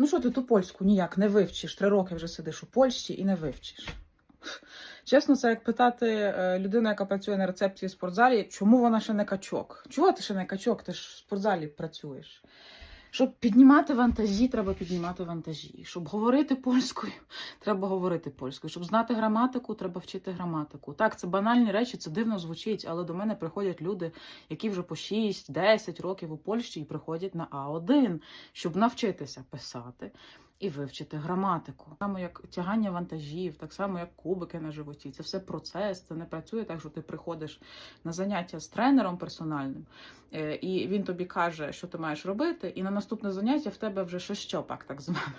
Ну що ти ту польську ніяк не вивчиш? Три роки вже сидиш у Польщі і не вивчиш. Чесно, це як питати е, людину, яка працює на рецепції в спортзалі, чому вона ще не качок? Чого ти ще не качок? Ти ж в спортзалі працюєш. Щоб піднімати вантажі, треба піднімати вантажі. Щоб говорити польською, треба говорити польською. Щоб знати граматику, треба вчити граматику. Так, це банальні речі, це дивно звучить, але до мене приходять люди, які вже по 6-10 років у Польщі і приходять на А1, щоб навчитися писати і вивчити граматику. Так само як тягання вантажів, так само як кубики на животі. Це все процес. Це не працює так, що ти приходиш на заняття з тренером персональним, е, і він тобі каже, що ти маєш робити, і на наступне заняття в тебе вже шещопак, так зване,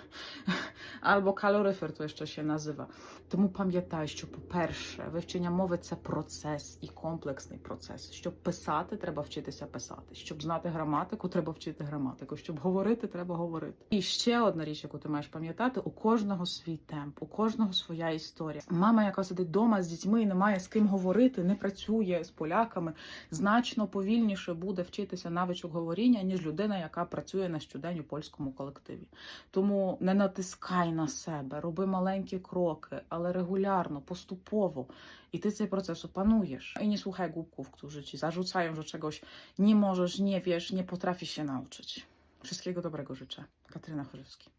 або калорифер, то що ще назива. Тому пам'ятай, що, по-перше, вивчення мови це процес і комплексний процес. Щоб писати, треба вчитися писати. Щоб знати граматику, треба вчити граматику. Щоб говорити, треба говорити. І ще одна річ, яку ти маєш пам'ятати: у кожного свій темп, у кожного своя історія. Мама, яка сидить вдома з дітьми і не має з ким говорити, не працює з поляками, значно повільніше буде вчитися навичок говоріння, ніж людина, яка працює на щодень у польському колективі. Тому не натискай на себе, роби маленькі кроки, ale regularno, поступово. I ty цей процес опануєш. I nie słuchaj głupków, którzy ci zarzucają, że czegoś nie możesz, nie wiesz, nie potrafisz się nauczyć. Wszystkiego dobrego życzę. Katarzyna Chorzewski.